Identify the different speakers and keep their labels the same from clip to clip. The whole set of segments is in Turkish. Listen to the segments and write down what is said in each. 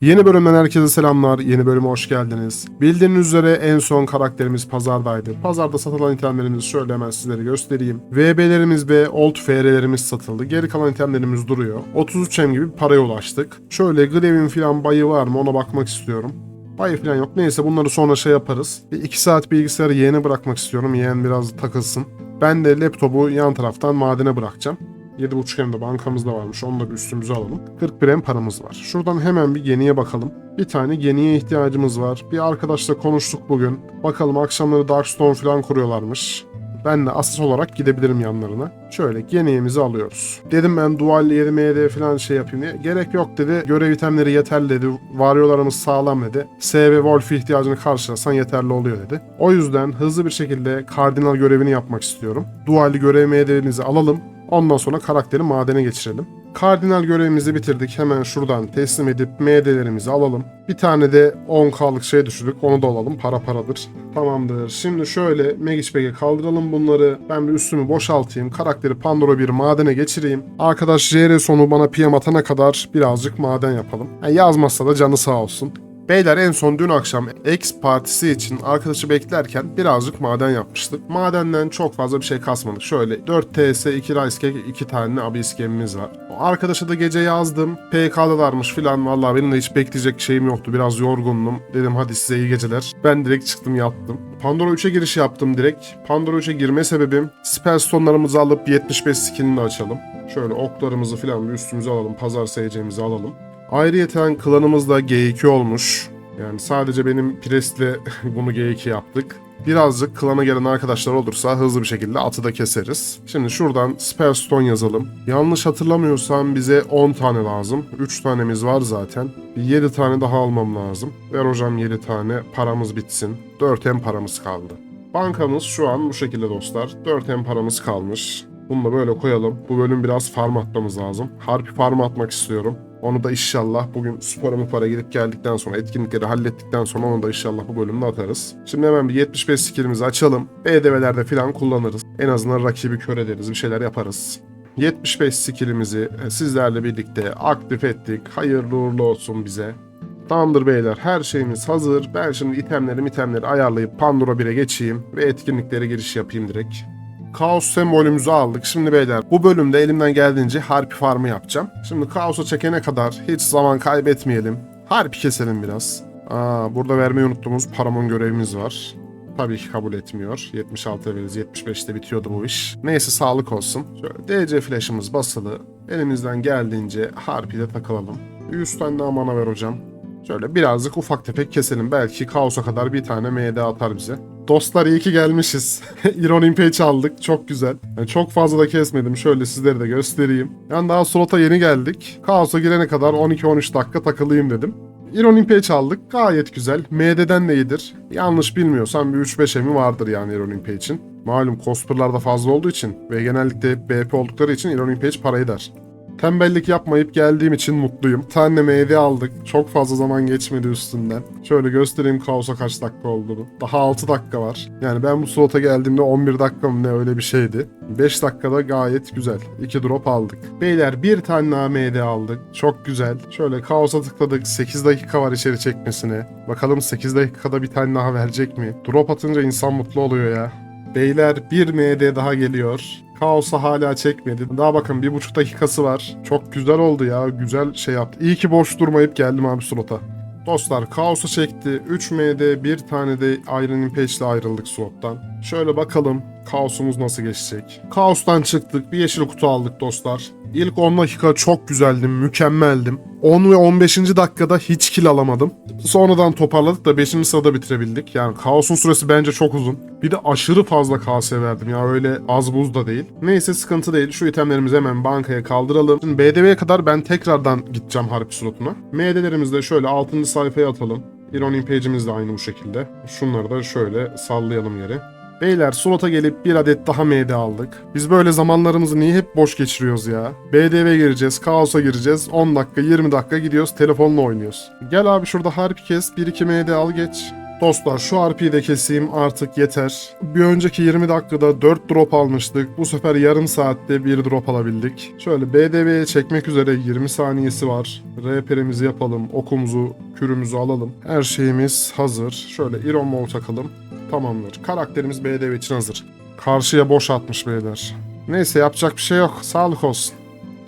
Speaker 1: Yeni bölümden herkese selamlar. Yeni bölüme hoş geldiniz. Bildiğiniz üzere en son karakterimiz pazardaydı. Pazarda satılan itemlerimizi şöyle hemen sizlere göstereyim. VB'lerimiz ve Old FR'lerimiz satıldı. Geri kalan itemlerimiz duruyor. 33 M gibi bir paraya ulaştık. Şöyle Grevin filan bayı var mı ona bakmak istiyorum. Bayı falan yok. Neyse bunları sonra şey yaparız. Bir iki saat bilgisayarı yeğene bırakmak istiyorum. Yeğen biraz takılsın. Ben de laptopu yan taraftan madene bırakacağım. 7.5 hem de bankamızda varmış. Onu da bir üstümüze alalım. 41 hem paramız var. Şuradan hemen bir geniye bakalım. Bir tane geniye ihtiyacımız var. Bir arkadaşla konuştuk bugün. Bakalım akşamları Darkstone falan kuruyorlarmış. Ben de asıl olarak gidebilirim yanlarına. Şöyle geniyemizi alıyoruz. Dedim ben dual 7 falan şey yapayım diye. Gerek yok dedi. Görev itemleri yeterli dedi. Varyolarımız sağlam dedi. SV Wolf ihtiyacını karşılasan yeterli oluyor dedi. O yüzden hızlı bir şekilde kardinal görevini yapmak istiyorum. Dual görev MD'nizi alalım. Ondan sonra karakteri madene geçirelim. Kardinal görevimizi bitirdik. Hemen şuradan teslim edip MD'lerimizi alalım. Bir tane de 10K'lık şey düşürdük. Onu da alalım. Para paradır. Tamamdır. Şimdi şöyle Magic Bag'e kaldıralım bunları. Ben bir üstümü boşaltayım. Karakteri Pandora bir madene geçireyim. Arkadaş JR sonu bana PM atana kadar birazcık maden yapalım. Yani yazmazsa da canı sağ olsun. Beyler en son dün akşam X partisi için arkadaşı beklerken birazcık maden yapmıştık. Madenden çok fazla bir şey kasmadık. Şöyle 4 TS, 2 rice cake, 2 tane abyss gemimiz var. O arkadaşa da gece yazdım. PK'dalarmış filan. Vallahi benim de hiç bekleyecek şeyim yoktu. Biraz yorgundum. Dedim hadi size iyi geceler. Ben direkt çıktım yattım. Pandora 3'e giriş yaptım direkt. Pandora 3'e girme sebebim spellstone'larımızı alıp 75 skinini açalım. Şöyle oklarımızı filan üstümüze alalım. Pazar seyircimizi alalım. Ayrıyeten klanımız da G2 olmuş. Yani sadece benim Priest'le bunu G2 yaptık. Birazcık klana gelen arkadaşlar olursa hızlı bir şekilde atı da keseriz. Şimdi şuradan Spellstone yazalım. Yanlış hatırlamıyorsam bize 10 tane lazım. 3 tanemiz var zaten. 7 tane daha almam lazım. Ver hocam 7 tane paramız bitsin. 4 hem paramız kaldı. Bankamız şu an bu şekilde dostlar. 4 hem paramız kalmış. Bunu da böyle koyalım. Bu bölüm biraz farm atmamız lazım. Harpi farm atmak istiyorum. Onu da inşallah bugün spora para gidip geldikten sonra etkinlikleri hallettikten sonra onu da inşallah bu bölümde atarız. Şimdi hemen bir 75 skillimizi açalım. BDV'lerde falan kullanırız. En azından rakibi kör ederiz bir şeyler yaparız. 75 skillimizi e, sizlerle birlikte aktif ettik. Hayırlı uğurlu olsun bize. Tamamdır beyler her şeyimiz hazır. Ben şimdi itemleri itemleri ayarlayıp Pandora 1'e geçeyim ve etkinliklere giriş yapayım direkt. Kaos sembolümüzü aldık. Şimdi beyler bu bölümde elimden geldiğince harpi farmı yapacağım. Şimdi kaosa çekene kadar hiç zaman kaybetmeyelim. Harpi keselim biraz. Aa, burada vermeyi unuttuğumuz paramon görevimiz var. Tabii ki kabul etmiyor. 76 veririz. 75'te bitiyordu bu iş. Neyse sağlık olsun. Şöyle DC flash'ımız basılı. Elimizden geldiğince harpiyle takılalım. 100 tane daha mana ver hocam. Şöyle birazcık ufak tefek keselim. Belki kaosa kadar bir tane MD atar bize. Dostlar iyi ki gelmişiz. Iron Page aldık. Çok güzel. Yani çok fazla da kesmedim. Şöyle sizlere de göstereyim. Yani daha slota yeni geldik. Kaos'a girene kadar 12-13 dakika takılayım dedim. Iron Page aldık. Gayet güzel. MD'den de iyidir. Yanlış bilmiyorsam bir 3-5 emi vardır yani Iron Page'in. Malum cosplay'larda fazla olduğu için ve genellikle hep BP oldukları için Iron Page para eder. Tembellik yapmayıp geldiğim için mutluyum. Tane meyve aldık. Çok fazla zaman geçmedi üstünden. Şöyle göstereyim kaosa kaç dakika olduğunu. Daha 6 dakika var. Yani ben bu slota geldiğimde 11 dakika mı ne öyle bir şeydi. 5 dakikada gayet güzel. 2 drop aldık. Beyler bir tane daha MD aldık. Çok güzel. Şöyle kaosa tıkladık. 8 dakika var içeri çekmesine. Bakalım 8 dakikada bir tane daha verecek mi? Drop atınca insan mutlu oluyor ya. Beyler bir MD daha geliyor. Kaos'a hala çekmedi. Daha bakın bir buçuk dakikası var. Çok güzel oldu ya. Güzel şey yaptı. İyi ki boş durmayıp geldim abi slota. Dostlar Kaos'u çekti. 3 MD bir tane de Iron Impage ile ayrıldık slottan. Şöyle bakalım Kaos'umuz nasıl geçecek. Kaos'tan çıktık. Bir yeşil kutu aldık dostlar. İlk 10 dakika çok güzeldim, mükemmeldim. 10 ve 15. dakikada hiç kill alamadım. Sonradan toparladık da 5. sırada bitirebildik. Yani Kaos'un süresi bence çok uzun. Bir de aşırı fazla KS verdim ya öyle az buz da değil. Neyse sıkıntı değil. Şu itemlerimizi hemen bankaya kaldıralım. Şimdi BDV'ye kadar ben tekrardan gideceğim harp slotuna. MD'lerimizi de şöyle 6. sayfaya atalım. Iron Page'imiz de aynı bu şekilde. Şunları da şöyle sallayalım yere. Beyler slota gelip bir adet daha MD aldık. Biz böyle zamanlarımızı niye hep boş geçiriyoruz ya? BDV gireceğiz, kaosa gireceğiz. 10 dakika, 20 dakika gidiyoruz, telefonla oynuyoruz. Gel abi şurada harp kes, 1-2 MD al geç. Dostlar şu RP'yi de keseyim artık yeter. Bir önceki 20 dakikada 4 drop almıştık. Bu sefer yarım saatte bir drop alabildik. Şöyle BDV'ye çekmek üzere 20 saniyesi var. RP'imizi yapalım. Okumuzu, kürümüzü alalım. Her şeyimiz hazır. Şöyle Iron Mall takalım. Tamamdır. Karakterimiz BDV için hazır. Karşıya boş atmış beyler. Neyse yapacak bir şey yok. Sağlık olsun.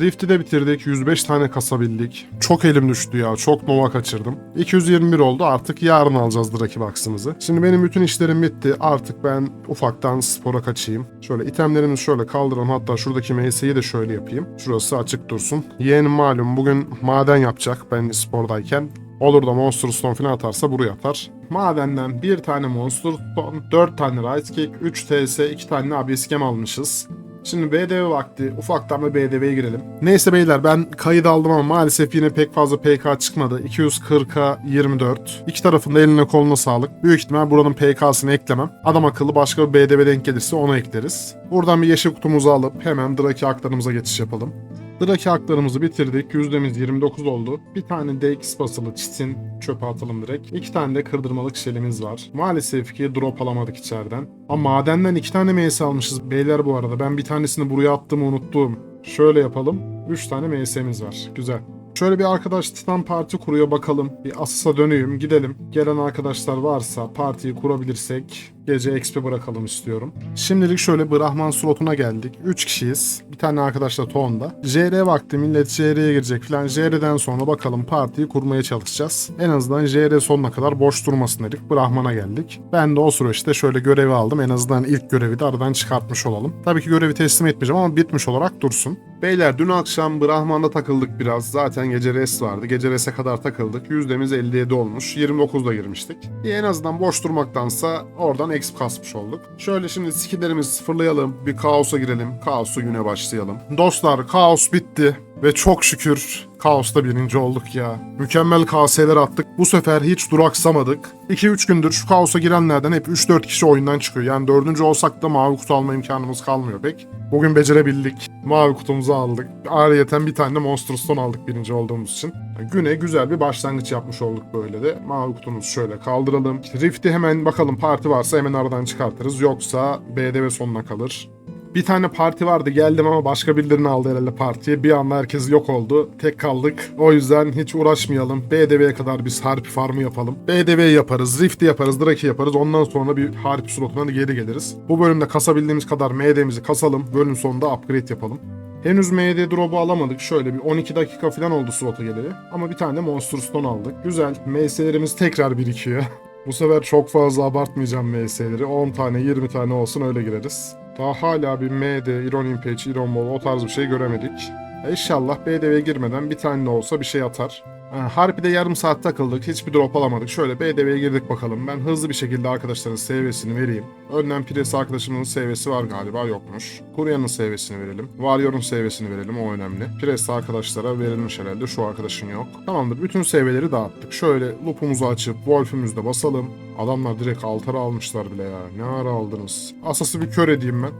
Speaker 1: Rift'i de bitirdik. 105 tane kasabildik. Çok elim düştü ya. Çok Nova kaçırdım. 221 oldu. Artık yarın alacağız Draki Box'ımızı. Şimdi benim bütün işlerim bitti. Artık ben ufaktan spora kaçayım. Şöyle itemlerimizi şöyle kaldıralım. Hatta şuradaki MS'yi de şöyle yapayım. Şurası açık dursun. Yeğenim malum bugün maden yapacak ben spordayken. Olur da Monster Stone falan atarsa buraya atar. Madenden bir tane Monster Stone, 4 tane Rice Cake, 3 TS, 2 tane Abyss Gem almışız. Şimdi BDV vakti. Ufaktan bir BDV'ye girelim. Neyse beyler ben kayıt aldım ama maalesef yine pek fazla PK çıkmadı. 240'a 24. İki tarafında eline koluna sağlık. Büyük ihtimal buranın PK'sını eklemem. Adam akıllı başka bir BDV denk gelirse onu ekleriz. Buradan bir yeşil kutumuzu alıp hemen Draki haklarımıza geçiş yapalım. Draki haklarımızı bitirdik. Yüzdemiz 29 oldu. Bir tane DX basılı çitin çöpe atalım direkt. İki tane de kırdırmalık şelimiz var. Maalesef ki drop alamadık içeriden. Ama madenden iki tane MS almışız. Beyler bu arada ben bir tanesini buraya attığımı unuttum. Şöyle yapalım. 3 tane MS'miz var. Güzel. Şöyle bir arkadaş Titan Parti kuruyor bakalım. Bir Asas'a döneyim gidelim. Gelen arkadaşlar varsa partiyi kurabilirsek gece XP bırakalım istiyorum. Şimdilik şöyle Brahman slotuna geldik. 3 kişiyiz. Bir tane arkadaş da Toğan'da. JR vakti millet JR'ye girecek falan. JR'den sonra bakalım partiyi kurmaya çalışacağız. En azından JR sonuna kadar boş durmasın dedik. Brahman'a geldik. Ben de o süreçte şöyle görevi aldım. En azından ilk görevi de aradan çıkartmış olalım. Tabii ki görevi teslim etmeyeceğim ama bitmiş olarak dursun. Beyler dün akşam Brahman'da takıldık biraz. Zaten gece res vardı. Gece res'e kadar takıldık. Yüzdemiz 57 olmuş. 29'da girmiştik. En azından boş durmaktansa oradan exp kasmış olduk. Şöyle şimdi skilllerimizi sıfırlayalım. Bir kaosa girelim. Kaosu güne başlayalım. Dostlar kaos bitti. Ve çok şükür Kaos'ta birinci olduk ya. Mükemmel KS'ler attık. Bu sefer hiç duraksamadık. 2-3 gündür şu Kaos'a girenlerden hep 3-4 kişi oyundan çıkıyor. Yani dördüncü olsak da mavi kutu alma imkanımız kalmıyor pek. Bugün becerebildik. Mavi kutumuzu aldık. Ayrıyeten bir tane de Monster Stone aldık birinci olduğumuz için. Güne güzel bir başlangıç yapmış olduk böyle de. Mavi kutumuzu şöyle kaldıralım. Rift'i hemen bakalım parti varsa hemen aradan çıkartırız. Yoksa BDV sonuna kalır. Bir tane parti vardı geldim ama başka birilerini aldı herhalde partiye. Bir anda herkes yok oldu. Tek kaldık. O yüzden hiç uğraşmayalım. BDV'ye kadar biz harpi farmı yapalım. BDV yaparız, Rift'i yaparız, Draki yaparız. Ondan sonra bir harpi slotuna geri geliriz. Bu bölümde kasabildiğimiz kadar MD'mizi kasalım. Bölüm sonunda upgrade yapalım. Henüz MD drop'u alamadık. Şöyle bir 12 dakika falan oldu slota geleli. Ama bir tane Monster Stone aldık. Güzel. MS'lerimiz tekrar birikiyor. Bu sefer çok fazla abartmayacağım MS'leri. 10 tane 20 tane olsun öyle gireriz. Daha hala bir MD, Iron Impage, Iron Ball o tarz bir şey göremedik. E İnşallah BDV'ye girmeden bir tane olsa bir şey atar. Ha, Harpi'de yarım saat takıldık. Hiçbir drop alamadık. Şöyle BDV'ye girdik bakalım. Ben hızlı bir şekilde arkadaşların SV'sini vereyim. Önden Pires arkadaşımın SV'si var galiba yokmuş. Kurya'nın SV'sini verelim. Warrior'un SV'sini verelim o önemli. Pires arkadaşlara verilmiş herhalde. Şu arkadaşın yok. Tamamdır. Bütün SV'leri dağıttık. Şöyle loop'umuzu açıp Wolf'ümüzü de basalım. Adamlar direkt altara almışlar bile ya. Ne ara aldınız? Asası bir kör edeyim ben.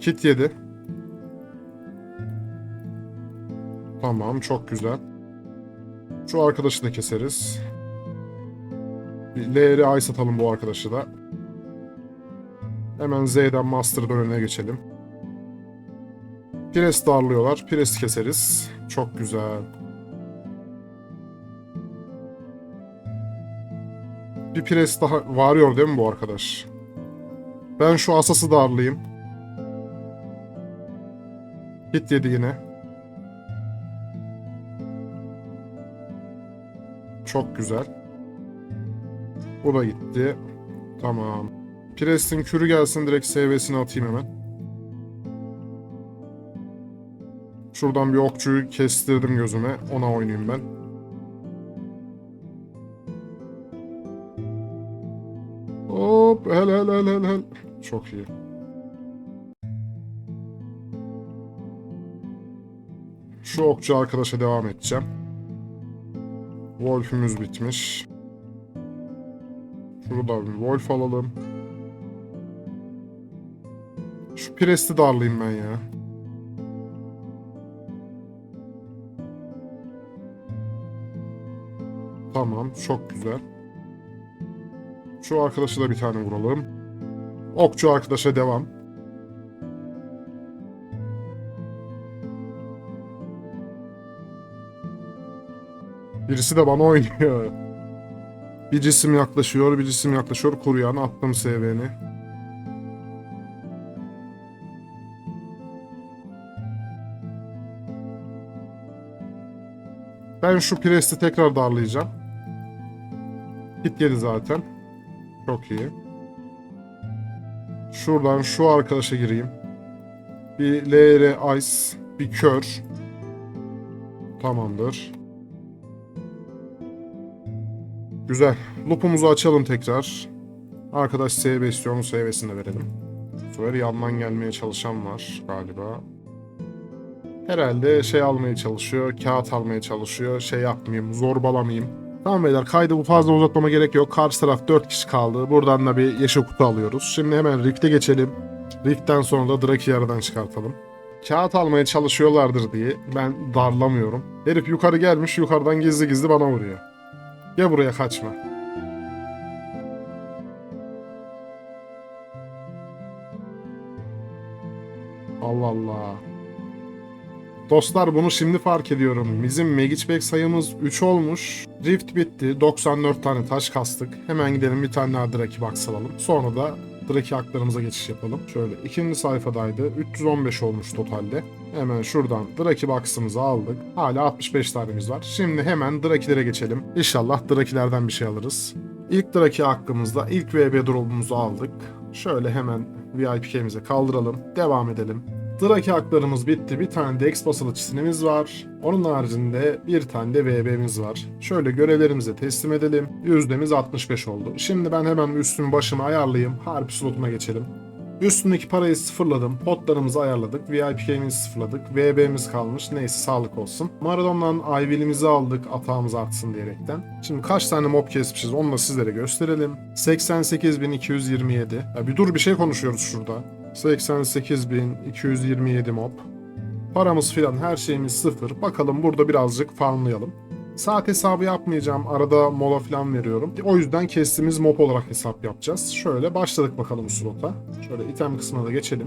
Speaker 1: Kit yedi. Tamam çok güzel. Şu arkadaşı da keseriz. LR ay satalım bu arkadaşı da. Hemen Z'den Master dönemine geçelim. Pires darlıyorlar. Pires keseriz. Çok güzel. Bir pres daha varıyor değil mi bu arkadaş? Ben şu asası darlayayım. Hit yedi yine. Çok güzel. Bu da gitti. Tamam. Pres'in kürü gelsin direkt SV'sini atayım hemen. Şuradan bir okçuyu kestirdim gözüme. Ona oynayayım ben. Hop hel hel hel hel hel. Çok iyi. Şu okçu arkadaşa devam edeceğim. Wolf'ümüz bitmiş. Şurada bir Wolf alalım. Şu Presti darlayayım ben ya. Tamam, çok güzel. Şu arkadaşa da bir tane vuralım. Okçu arkadaşa devam. Birisi de bana oynuyor. Bir cisim yaklaşıyor, bir cisim yaklaşıyor. Kuruyan attım SV'ni. Ben şu presti tekrar darlayacağım. Hit yedi zaten. Çok iyi. Şuradan şu arkadaşa gireyim. Bir LR Ice, bir kör. Tamamdır. Güzel. Loop'umuzu açalım tekrar. Arkadaş SV istiyor mu SV'sini de verelim. Bu yandan gelmeye çalışan var galiba. Herhalde şey almaya çalışıyor, kağıt almaya çalışıyor. Şey yapmayayım, zorbalamayayım. Tamam beyler kaydı bu fazla uzatmama gerek yok. Karşı taraf 4 kişi kaldı. Buradan da bir yeşil kutu alıyoruz. Şimdi hemen Rift'e geçelim. Rift'ten sonra da Draki'yi aradan çıkartalım. Kağıt almaya çalışıyorlardır diye ben darlamıyorum. Herif yukarı gelmiş yukarıdan gizli gizli bana vuruyor. Gel buraya kaçma. Allah Allah. Dostlar bunu şimdi fark ediyorum. Bizim Magic sayımız 3 olmuş. Rift bitti. 94 tane taş kastık. Hemen gidelim bir tane daha Draki box alalım. Sonra da Draki haklarımıza geçiş yapalım. Şöyle ikinci sayfadaydı. 315 olmuş totalde. Hemen şuradan Draki box'ımızı aldık. Hala 65 tanemiz var. Şimdi hemen Draki'lere geçelim. İnşallah Draki'lerden bir şey alırız. İlk Draki hakkımızda ilk VB drop'umuzu aldık. Şöyle hemen VIP'mize kaldıralım. Devam edelim. Draki haklarımız bitti. Bir tane de X basılı çizimimiz var. Onun haricinde bir tane de VB'miz var. Şöyle görevlerimize teslim edelim. Yüzdemiz 65 oldu. Şimdi ben hemen üstümü başımı ayarlayayım. Harp slotuna geçelim. Üstündeki parayı sıfırladım. Potlarımızı ayarladık. VIP game'imizi sıfırladik. VB'miz kalmış. Neyse sağlık olsun. Maradon'dan IV'limizi aldık. Atağımız artsın diyerekten. Şimdi kaç tane mob kesmişiz onu da sizlere gösterelim. 88.227. Ya bir dur bir şey konuşuyoruz şurada. 88.227 mob. Paramız filan her şeyimiz sıfır. Bakalım burada birazcık farmlayalım. Saat hesabı yapmayacağım. Arada mola falan veriyorum. O yüzden kestiğimiz mob olarak hesap yapacağız. Şöyle başladık bakalım slota. Şöyle item kısmına da geçelim.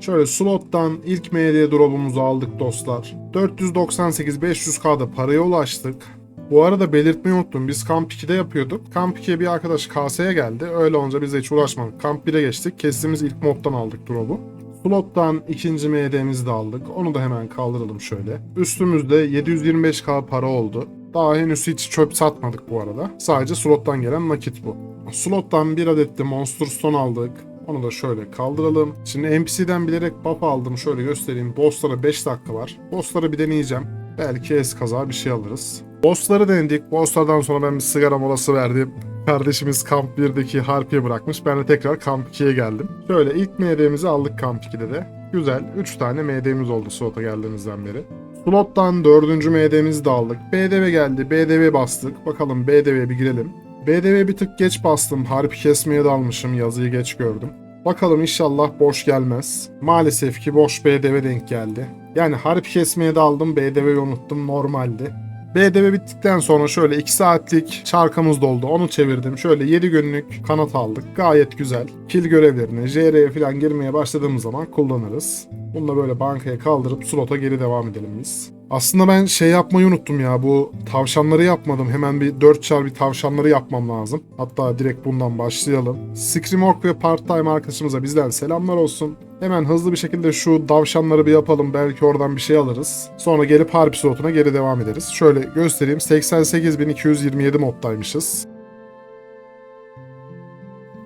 Speaker 1: Şöyle slottan ilk MD drop'umuzu aldık dostlar. 498 500k'da paraya ulaştık. Bu arada belirtmeyi unuttum. Biz Kamp 2'de yapıyorduk. Kamp 2'ye bir arkadaş KS'ye geldi. Öyle olunca biz de hiç uğraşmadık. Kamp 1'e geçtik. Kestiğimiz ilk mob'tan aldık drop'u. Slot'tan ikinci MD'mizi de aldık. Onu da hemen kaldıralım şöyle. Üstümüzde 725k para oldu. Daha henüz hiç çöp satmadık bu arada. Sadece slot'tan gelen nakit bu. Slot'tan bir adet de Monster Stone aldık. Onu da şöyle kaldıralım. Şimdi NPC'den bilerek buff aldım. Şöyle göstereyim. Boss'lara 5 dakika var. Boss'ları bir deneyeceğim. Belki es kaza bir şey alırız. Boss'ları denedik. Boss'lardan sonra ben bir sigara molası verdim. Kardeşimiz Kamp 1'deki Harpi'ye bırakmış. Ben de tekrar Kamp 2'ye geldim. Şöyle ilk MD'mizi aldık Kamp 2'de de. Güzel. 3 tane MD'miz oldu slota geldiğimizden beri. Slot'tan 4. MD'mizi de aldık. BDV geldi. BDV bastık. Bakalım BDV'ye bir girelim. BDV bir tık geç bastım. Harpi kesmeye dalmışım. Yazıyı geç gördüm. Bakalım inşallah boş gelmez. Maalesef ki boş BDV denk geldi. Yani harp kesmeye daldım. BDV'yi unuttum. Normaldi. BDV bittikten sonra şöyle 2 saatlik çarkamız doldu. Onu çevirdim. Şöyle 7 günlük kanat aldık. Gayet güzel. Kill görevlerine, JR'ye falan girmeye başladığımız zaman kullanırız. Bunu da böyle bankaya kaldırıp slota geri devam edelim biz. Aslında ben şey yapmayı unuttum ya. Bu tavşanları yapmadım. Hemen bir 4 çar bir tavşanları yapmam lazım. Hatta direkt bundan başlayalım. Screamorg ve part-time arkadaşımıza bizden selamlar olsun. Hemen hızlı bir şekilde şu tavşanları bir yapalım. Belki oradan bir şey alırız. Sonra gelip harp slotuna geri devam ederiz. Şöyle göstereyim. 88.227 moddaymışız.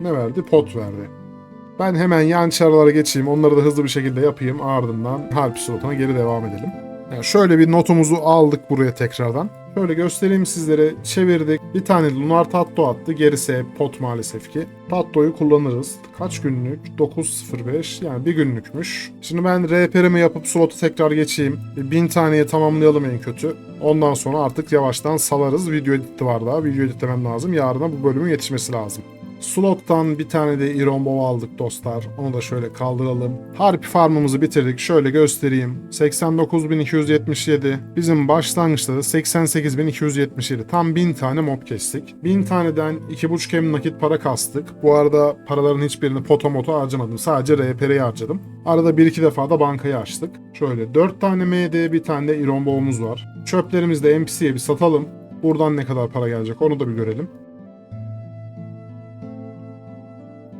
Speaker 1: Ne verdi? Pot verdi. Ben hemen yan çarlara geçeyim. Onları da hızlı bir şekilde yapayım. Ardından harp slotuna geri devam edelim. Yani şöyle bir notumuzu aldık buraya tekrardan. Şöyle göstereyim sizlere. Çevirdik. Bir tane Lunar Tatto attı. Gerisi pot maalesef ki. Tatto'yu kullanırız. Kaç günlük? 9.05 yani bir günlükmüş. Şimdi ben RPR'imi yapıp slotu tekrar geçeyim. Bir Bin taneye tamamlayalım en kötü. Ondan sonra artık yavaştan salarız. Video editi var daha. Video editlemem lazım. Yarına bu bölümün yetişmesi lazım. Slot'tan bir tane de Iron Bow aldık dostlar. Onu da şöyle kaldıralım. Harpi farmımızı bitirdik. Şöyle göstereyim. 89.277. Bizim başlangıçta da 88.277. Tam 1000 tane mob kestik. 1000 taneden 2.5 em nakit para kastık. Bu arada paraların hiçbirini poto moto harcamadım. Sadece RPR'yi harcadım. Arada 1-2 defa da bankayı açtık. Şöyle 4 tane MD bir tane de Iron Bow'umuz var. Çöplerimizi de NPC'ye bir satalım. Buradan ne kadar para gelecek onu da bir görelim.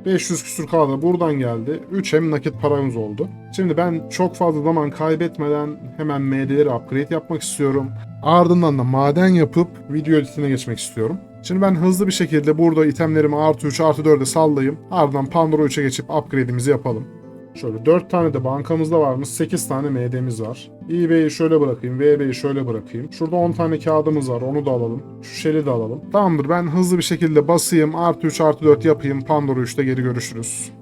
Speaker 1: 500 küsür kaldı buradan geldi. 3 hem nakit paramız oldu. Şimdi ben çok fazla zaman kaybetmeden hemen MD'leri upgrade yapmak istiyorum. Ardından da maden yapıp video editine geçmek istiyorum. Şimdi ben hızlı bir şekilde burada itemlerimi artı 3 artı 4'e sallayayım. Ardından Pandora 3'e geçip upgrade'imizi yapalım. Şöyle 4 tane de bankamızda varmış. 8 tane MD'miz var. eBay'i şöyle bırakayım. VB'yi şöyle bırakayım. Şurada 10 tane kağıdımız var. Onu da alalım. Şu şeli de alalım. Tamamdır ben hızlı bir şekilde basayım. Artı 3 artı 4 yapayım. Pandora 3'te geri görüşürüz.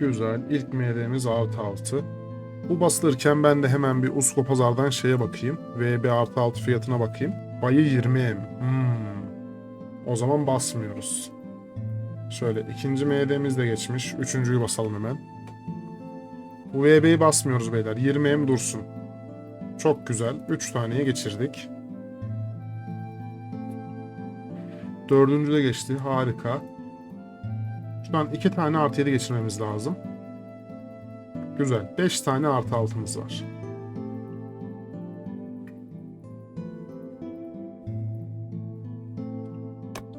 Speaker 1: Güzel. İlk MD'miz artı 6. Bu basılırken ben de hemen bir Usko Pazar'dan şeye bakayım. VB artı 6 fiyatına bakayım. Bayı 20M. Hmm. O zaman basmıyoruz. Şöyle ikinci MD'miz de geçmiş. Üçüncüyü basalım hemen. Bu VB'yi basmıyoruz beyler. 20M dursun. Çok güzel. 3 taneye geçirdik. Dördüncü de geçti. Harika. Şu an 2 tane artı 7 geçirmemiz lazım. Güzel. 5 tane artı altımız var.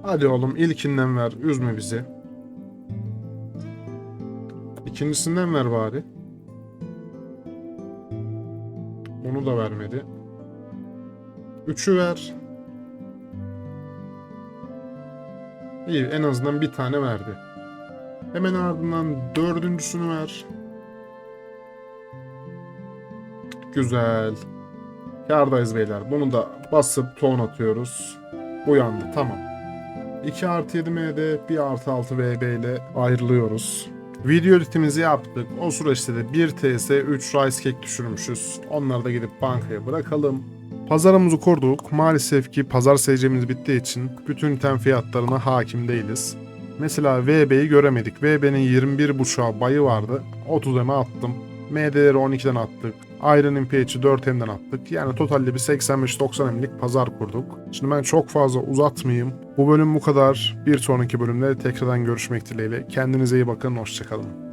Speaker 1: Hadi oğlum ilkinden ver. Üzme bizi. İkincisinden ver bari. Onu da vermedi. Üçü ver. İyi en azından bir tane verdi. Hemen ardından dördüncüsünü ver. Güzel. Kardayız beyler. Bunu da basıp ton atıyoruz. Uyandı tamam. 2 artı 7 MD 1 artı 6 VB ile ayrılıyoruz. Video editimizi yaptık. O süreçte de 1 TS 3 Rice Cake düşürmüşüz. Onları da gidip bankaya bırakalım. Pazarımızı kurduk. Maalesef ki pazar seyircimiz bittiği için bütün item fiyatlarına hakim değiliz. Mesela VB'yi göremedik. VB'nin 21.5'a bayı vardı. 30 M'e attım. MD'leri 12'den attık. Iron MPH'i 4 M'den attık. Yani totalde bir 85-90 M'lik pazar kurduk. Şimdi ben çok fazla uzatmayayım. Bu bölüm bu kadar. Bir sonraki bölümde tekrardan görüşmek dileğiyle. Kendinize iyi bakın. Hoşçakalın.